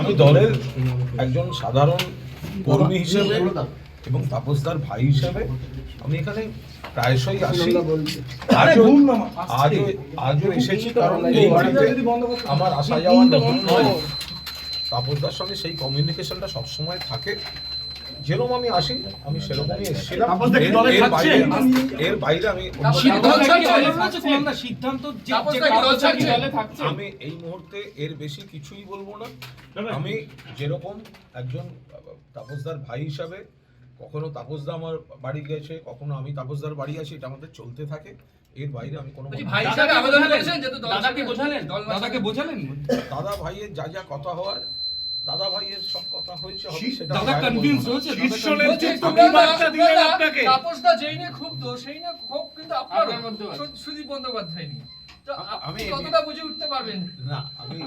আমি দলের একজন সাধারণ কর্মী হিসেবে এবং তাপসদার ভাই হিসেবে আমি এখানে প্রায়শই আসি। আজও আজও এসেছি কারণ এই বাড়িতে আমার আসা যাওয়া নয়। তাপসদার সঙ্গে সেই কমিউনিকেশনটা সবসময় থাকে। যেরকম আমি আসি আমি সেরকমই এসেছিলাম। এর- দলে এর থাকছে? বাইরে আমি সিদ্ধান্ত। আমি এই মুহূর্তে এর বেশি কিছুই বলব না। আমি যেরকম একজন তাপসদার ভাই হিসাবে কখনো তাপসদা আমার বাড়ি গেছে কখনো আমি তাপসদার বাড়ি আছি এটা আমাদের চলতে থাকে। এর বাইরে আমি কোনো ভাই দাদাকে বোঝালেন? দাদাকে বোঝালেন। দাদা ভাইয়ের যা যা কথা হওয়ার কথা হয়েছে দাদা আমি বাইরে কনভিন্স বলব না। হয়েছে শীর্ষ নেতৃত্ব কি বার্তা দিলেন আপনাকে? তাপসদা যেই নিয়ে ক্ষুব্ধ সেই নিয়ে ক্ষোভ কিন্তু আপনার আপনার মধ্যেও আছে। সুদীপ বন্দ্যোপাধ্যায় নিয়ে তো আপনি কতটা বুঝে উঠতে পারবেন না আমি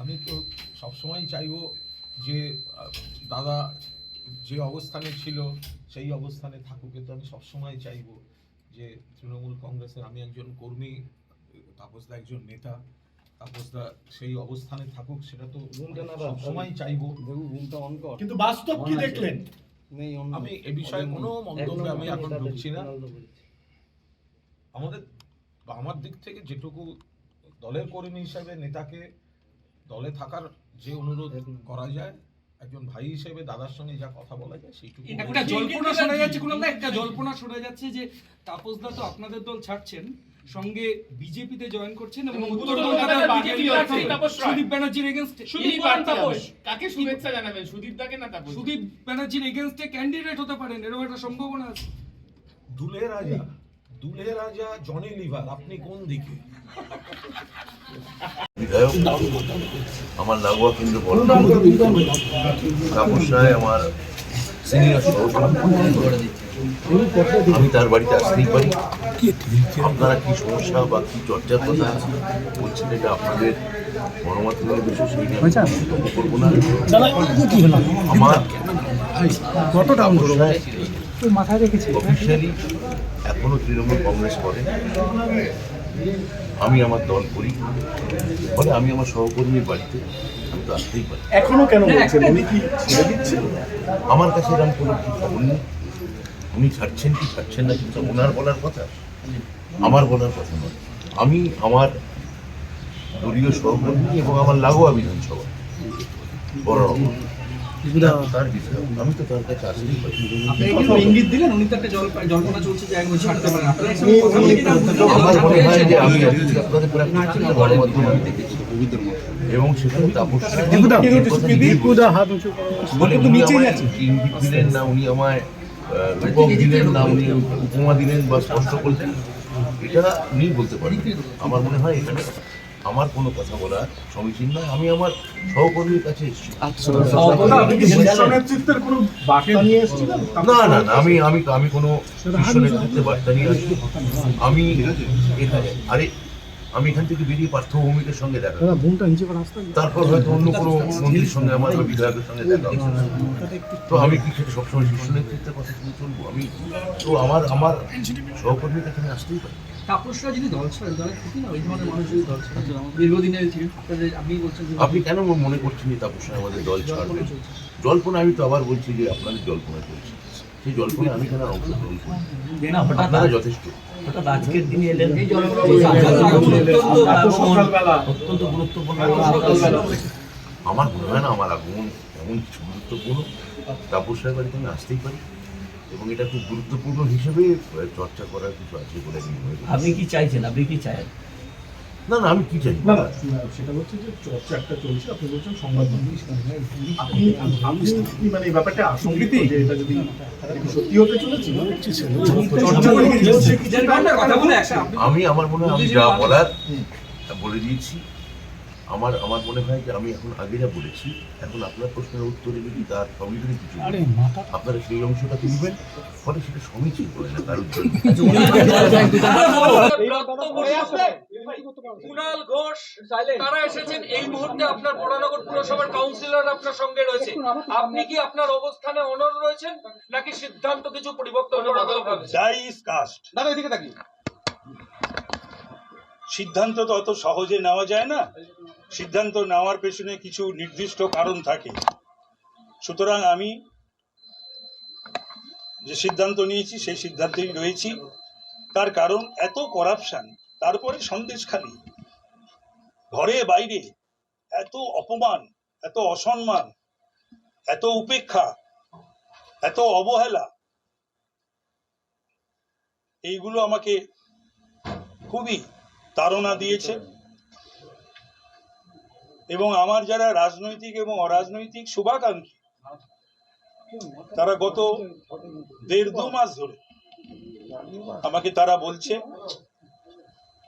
আমি তো সবসময় চাইব যে দাদা যে অবস্থানে ছিল সেই অবস্থানে থাকুক কিন্তু আমি সবসময় চাইব যে তৃণমূল কংগ্রেসের আমি একজন কর্মী তাপসদা একজন নেতা তাপসদা সেই অবস্থানে থাকুক সেটা তো সবসময় চাইব। কিন্তু বাস্তব কি দেখলেন? আমি এ বিষয়ে কোনো মন্তব্যে আমি এখন ঢুকছি না। আমাদের আমার দিক থেকে যেটুকু দলের কর্মী হিসাবে নেতাকে দলে থাকার যে অনুরোধ করা যায় একজন ভাই হিসেবে দাদার সঙ্গে যা কথা বলা যায় সেইটুকু একটা জল্পনা শোনা যাচ্ছে কোনো একটা জল্পনা শোনা যাচ্ছে যে তাপসদা তো আপনাদের দল ছাড়ছেন সঙ্গে বিজেপিতে জয়েন করছেন এবং উত্তর কলকাতার কলকাতার বিজেপি প্রার্থী তাপস রায়। সুদীপ ব্যানার্জির এগেনস্টে সুদীপ তাপস কাকে শুভেচ্ছা জানাবেন? সুদীপ দাকে না তাপস? সুদীপ ব্যানার্জির এগেনস্টে ক্যান্ডিডেট হতে পারেন এরকম একটা সম্ভাবনা আছে। দুলে রাজা দুলে রাজা জনি লিভার আপনি কোন দিকে? আমার লাগোয়া কেন্দ্র বড় তাপস রায় আমার সিনিয়র সহকর্মী আমি তার বাড়িতে আসতেই পারি। আপনারা কি সমস্যা বা কি চর্চার কথা বলছেন এটা আপনাদের গণমাধ্যমের বিষয় সেই নিয়ে করব না। আমার কতটা অফিসিয়ালি এখনও তৃণমূল কংগ্রেস করে। আমি আমার দল করি। ফলে আমি আমার সহকর্মীর বাড়িতে আমি তো আসতেই পারি। এখনও কেন বলছেন কি ছেড়ে আমার কাছে এরকম কোনো কি খবর নেই? উনি ছাড়ছেন কি ছাড়ছেন না কিন্তু ওনার বলার কথা? আমার বলার কথা নয়। আমি আমার দলীয় সহকর্মী এবং আমার লাগোয়া বিধানসভা। বড় তার আমি তো তার কাছে ইঙ্গিত দিলেন? উনি তো একটা জল্পনা চলছে যে একবার ছাড়তে পারেন। আমার মনে হয় যে আমি আপনাদের পুরো প্রত্যেকটা গণমাধ্যমে আমি দেখেছি। এবং সেখানে তাপস ইঙ্গিত দিলেন না উনি আমায় দিলেন না উনি উপমা দিলেন বা স্পষ্ট করলেন এটা উনি বলতে পারেন আমার মনে হয় এখানে আমার কোনো কথা বলা সমীচীন নয়। আমি আমার সহকর্মীর কাছে এসেছি। এসেছিলেন? না না না আমি আমি আমি কোনো নেতৃত্বে বার্তা নিয়ে আসি আমি এখানে আরে আমি এখান থেকে বেরিয়ে পার্থভূমিকের সঙ্গে দেখা। তারপর হয়তো অন্য কোনো মন্ত্রীর সঙ্গে আমার বিধায়কের সঙ্গে দেখা তো আমি কি সেটা সবসময় শীর্ষ নেতৃত্বের কথা শুনে চলবো? আমি তো আমার আমার সহকর্মীর কাছে আমি আসতেই পারি। তাপসরা যদি দল ছাড়ে দলের ক্ষতি না ওই ধরনের মানুষ যদি দল ছাড়ে দীর্ঘদিনের ছিলেন আপনি বলছেন আপনি কেন মনে করছেন যে তাপসে আমাদের দল ছাড়বে? জল্পনা আমি তো আবার বলছি যে আপনাদের জল্পনা চলছে। সেই জল্পনা আমি অংশগ্রহণ করি আপনারা যথেষ্ট। আজকের দিনে এলেন এই জলবায়ু এত সকালবেলা। অত্যন্ত গুরুত্বপূর্ণ আমার মনে হয় না আমার আগমন এমন কিছু গুরুত্বপূর্ণ। তাপস রায়ের বাড়িতে আমি আসতেই পারি। এবং এটা খুব গুরুত্বপূর্ণ হিসেবে চর্চা করার কিছু আছে বলে আমি মনে করি। আপনি কি চাইছেন? আপনি কি চান না না আমি কি চাই না না সেটা হচ্ছে যে চর্চা একটা চলছে আপনি বলছেন সংবাদ আপনি মানে এই ব্যাপারটা আশঙ্কিত যে এটা যদি সত্যি হতে চলেছে? আমি আমার মনে হয় আমি যা বলার বলে দিয়েছি। আমার আমার মনে হয় যে আমি এখন আগে যা বলেছি এখন আপনার প্রশ্নের উত্তরে যদি তার সবই যদি কিছু আপনারা সেই অংশটা তুলবেন ফলে সেটা সমীচীন করে না কারোর জন্য বক্তব্য কুণাল ঘোষ তারা এসেছেন এই মুহূর্তে আপনার বরানগর পুরসভার কাউন্সিলর আপনার সঙ্গে রয়েছে। আপনি কি আপনার অবস্থানে অনর রয়েছেন নাকি সিদ্ধান্ত কিছু পরিবর্তন দাদা এদিকে তাকিয়ে। সিদ্ধান্ত তো অত সহজে নেওয়া যায় না। সিদ্ধান্ত নেওয়ার পেছনে কিছু নির্দিষ্ট কারণ থাকে। সুতরাং আমি যে সিদ্ধান্ত নিয়েছি সেই সিদ্ধান্তেই রয়েছি। তার কারণ এত করাপশন তারপরে সন্দেশখালী ঘরে বাইরে এত অপমান, এত অসম্মান, এত উপেক্ষা, এত অবহেলা, এইগুলো আমাকে খুবই তাড়না দিয়েছে। এবং আমার যারা রাজনৈতিক এবং অরাজনৈতিক শুভাকাঙ্ক্ষী, তারা গত দেড় দু মাস ধরে আমাকে তারা বলছে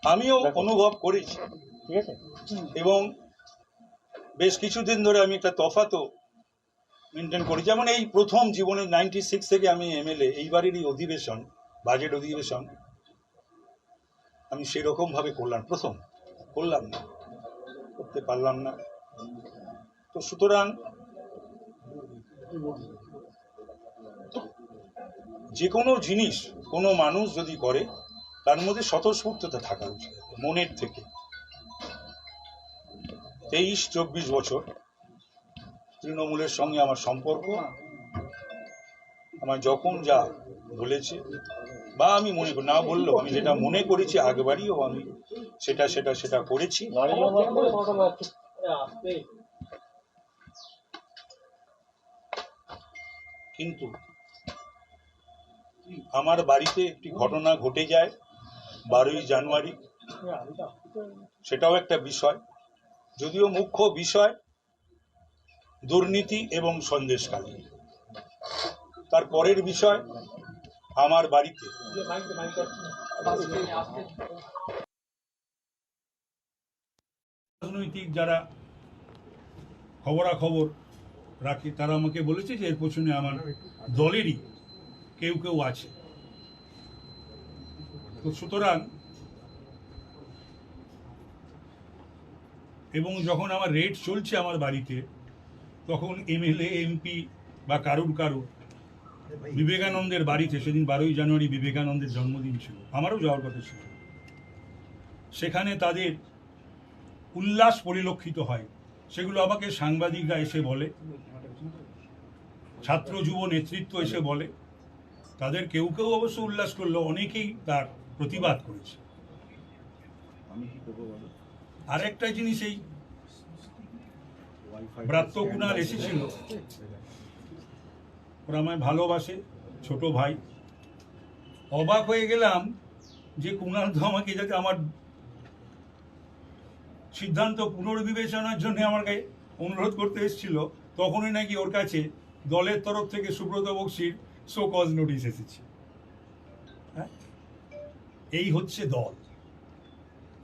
আমিও অনুভব করেছি। এবং বেশ কিছুদিন ধরে আমি একটা তফাতও মেনটেন করি। যেমন এই প্রথম জীবনে নাইনটি সিক্স থেকে আমি এমএলএ এইবারেরই অধিবেশন বাজেট অধিবেশন আমি সেরকম ভাবে করলাম। প্রথম করলাম না করতে পারলাম না। তো সুতরাং যে কোনো জিনিস কোনো মানুষ যদি করে তার মধ্যে স্বতঃস্ফূর্ততা থাকা উচিত, মনের থেকে। তেইশ, চব্বিশ বছর তৃণমূলের সঙ্গে আমার সম্পর্ক আমার যখন যা বলেছে, বা আমি মনে করি, না বললেও আমি যেটা মনে করেছি আগবারইও আমি সেটা সেটা সেটা করেছি। কিন্তু আমার বাড়িতে একটি ঘটনা ঘটে যায় বারোই জানুয়ারি। সেটাও একটা বিষয়। যদিও মুখ্য বিষয় দুর্নীতি এবং সন্দেশকালী তার পরের বিষয় আমার বাড়িতে। রাজনৈতিক যারা খবরাখবর রাখে, তারা আমাকে বলেছে যে এর পেছনে আমার দলেরই কেউ কেউ আছে। তো সুতরাং এবং যখন আমার রেড চলছে আমার বাড়িতে, তখন এমএলএ এমপি বা কারুর কারুর, বিবেকানন্দের বাড়িতে সেদিন বারোই জানুয়ারি বিবেকানন্দের জন্মদিন ছিল। আমারও যাওয়ার কথা ছিল। সেখানে তাদের উল্লাস পরিলক্ষিত হয়। সেগুলো আমাকে সাংবাদিকরা এসে বলে, ছাত্র যুব নেতৃত্ব এসে বলে। তাদের কেউ কেউ অবশ্য উল্লাস করল, অনেকেই তার প্রতিবাদ করেছে। আরেকটা জিনিস এই ব্রাত্য কুণাল এসেছিল। ওরা আমায় ভালোবাসে ছোট ভাই। অবাক হয়ে গেলাম যে কুণাল তো আমাকে যাতে আমার সিদ্ধান্ত পুনর্বিবেচনার জন্য আমার কাছে অনুরোধ করতে এসেছিল। তখনই নাকি ওর কাছে দলের তরফ থেকে সুব্রত বক্সির শো কজ নোটিশ এসেছে। হ্যাঁ? এই হচ্ছে দল।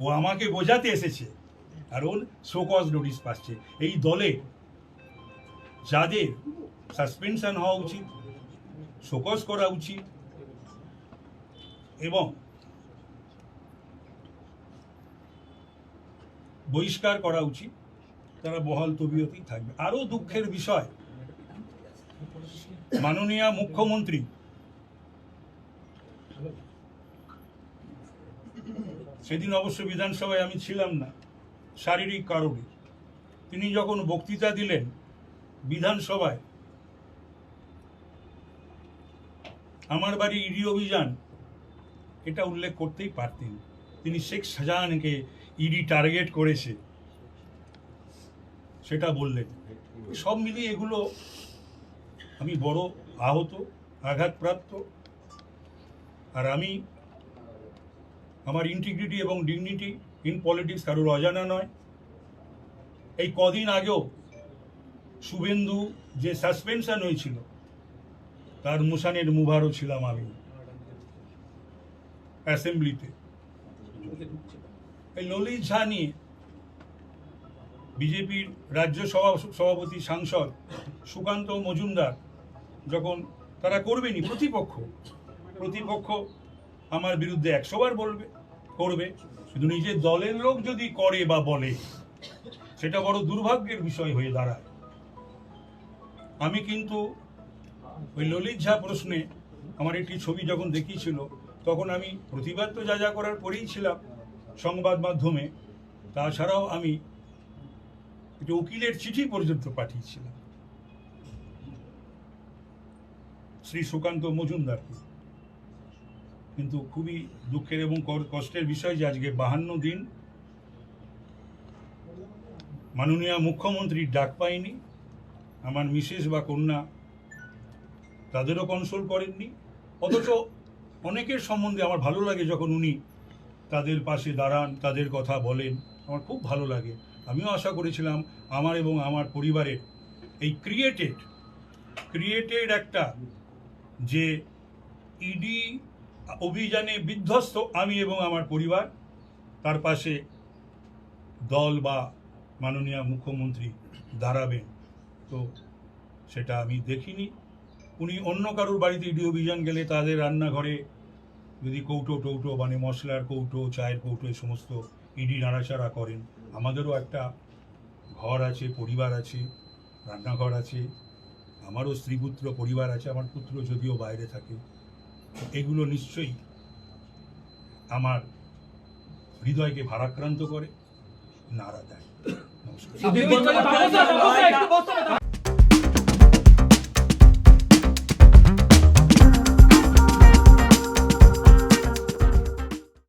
ও আমাকে বোঝাতে এসেছে আর ওর শো কজ নোটিশ পাচ্ছে। এই দলে যাদের সাসপেনশন হওয়া উচিত, শোকজ করা উচিত, এবং বহিষ্কার করা উচিত, তারা বহাল তবিয়তেই থাকবে। আরও দুঃখের বিষয়, মাননীয় মুখ্যমন্ত্রী সেদিন অবশ্য বিধানসভায় আমি ছিলাম না, শারীরিক কারণে। তিনি যখন বক্তৃতা দিলেন বিধানসভায়, আমার বাড়ি ইডি অভিযান, এটা উল্লেখ করতেই পারতেন। তিনি শেখ শাহজাহানকে ইডি টার্গেট করেছে, সেটা বললেন। সব মিলিয়ে এগুলো আমি বড় আহত, আঘাতপ্রাপ্ত। আর আমি আমার ইন্টিগ্রিটি এবং ডিগনিটি ইন পলিটিক্স কারোর অজানা নয়। এই কদিন আগেও শুভেন্দু যে সাসপেনশন হয়েছিল, তার মুসানের মুভারও ছিলাম আমি অ্যাসেম্বলিতে এই ললিত ঝা নিয়ে বিজেপির রাজ্য সভা- সভাপতি সাংসদ সুকান্ত মজুমদার যখন তারা করবেনি প্রতিপক্ষ প্রতিপক্ষ আমার বিরুদ্ধে একশোবার বলবে। করবে। শুধু নিজের দলের লোক যদি করে বা বলে, সেটা বড় দুর্ভাগ্যের বিষয় হয়ে দাঁড়ায়। আমি কিন্তু ওই ললিত ঝা প্রশ্নে আমার একটি ছবি যখন দেখিয়েছিল, তখন আমি প্রতিবাদ তো যা যা করার পরেই ছিলাম সংবাদ মাধ্যমে, তাছাড়াও আমি একটি উকিলের চিঠি পর্যন্ত পাঠিয়েছিলাম। শ্রী সুকান্ত মজুমদারকে। কিন্তু খুবই দুঃখের এবং কষ্টের বিষয় যে আজকে বাহান্ন দিন মাননীয় মুখ্যমন্ত্রীর ডাক পাইনি, আমার মিসেস বা কন্যা তাদেরও কনসোল করেননি, অথচ অনেকের সম্বন্ধে আমার ভালো লাগে যখন উনি তাদের পাশে দাঁড়ান, তাদের কথা বলেন, আমার খুব ভালো লাগে। আমিও আশা করেছিলাম আমার এবং আমার পরিবারের এই ক্রিয়েটেড ক্রিয়েটেড একটা যে ইডি অভিযানে বিধ্বস্ত আমি এবং আমার পরিবার, তার পাশে দল বা মাননীয় মুখ্যমন্ত্রী দাঁড়াবেন। তো সেটা আমি দেখিনি। উনি অন্য কারোর বাড়িতে ইডি অভিযান গেলে তাদের রান্নাঘরে যদি কৌটো টৌটো মানে মশলার কৌটো, চায়ের কৌটো এই সমস্ত ইডি নাড়াচাড়া করেন, আমাদেরও একটা ঘর আছে, পরিবার আছে, রান্নাঘর আছে, আমারও স্ত্রীপুত্র পরিবার আছে, আমার পুত্র যদিও বাইরে থাকে। এগুলো নিশ্চয়ই আমার হৃদয়কে ভারাক্রান্ত করে নাড়া দেয়। নমস্কার।